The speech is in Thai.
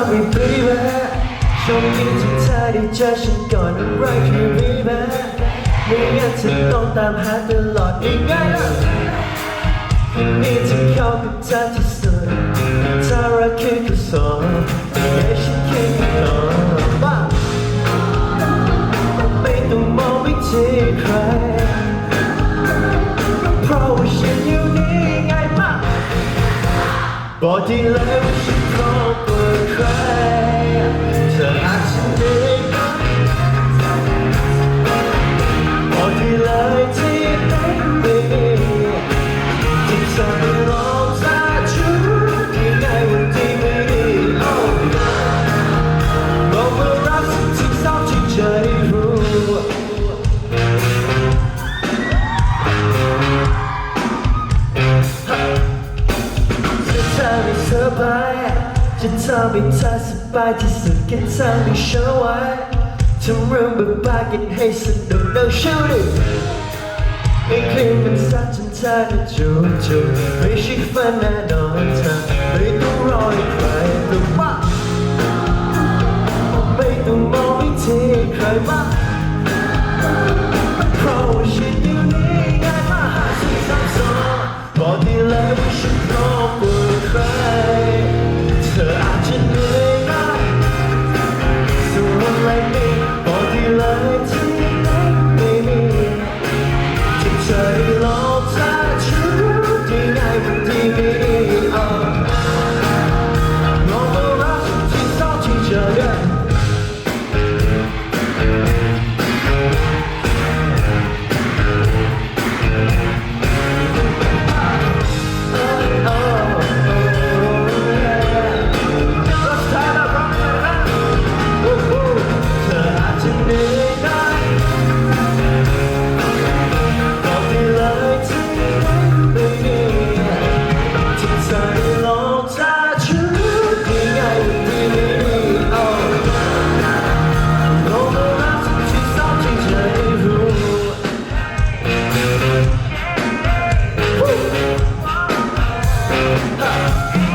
sorry baby โชคดีที่เธอได้เจอฉันก่อนอะไรคือ baby ไม่งั้นเธอต้องตามหาตลอดยังไงล่ะนี่ที่เข้ากับเธอที่สุดถ้ารักคือกุศลให้ฉันคิดก่อนบ้าไม่ต้องมองไปที่ใครเพราะว่าฉันอยู่นี่ไงบ้าบอกทีเลยว่าฉัน จะทำให้เธอสบายที่สุดแค่ทำให้ฉัชื่ไว้ทำเรื่องบ้าๆกันให้สนุกเราเชื่อดิไม่คลีมันสักจนเธอจะจูบจูบไม่ใช่ฝันแน่นอนเธอไม่ต้องรออีกใครหรือว่าไม่ต้องมองไปที่ใครว่าเพราะฉันอยู่นี่ Yeah.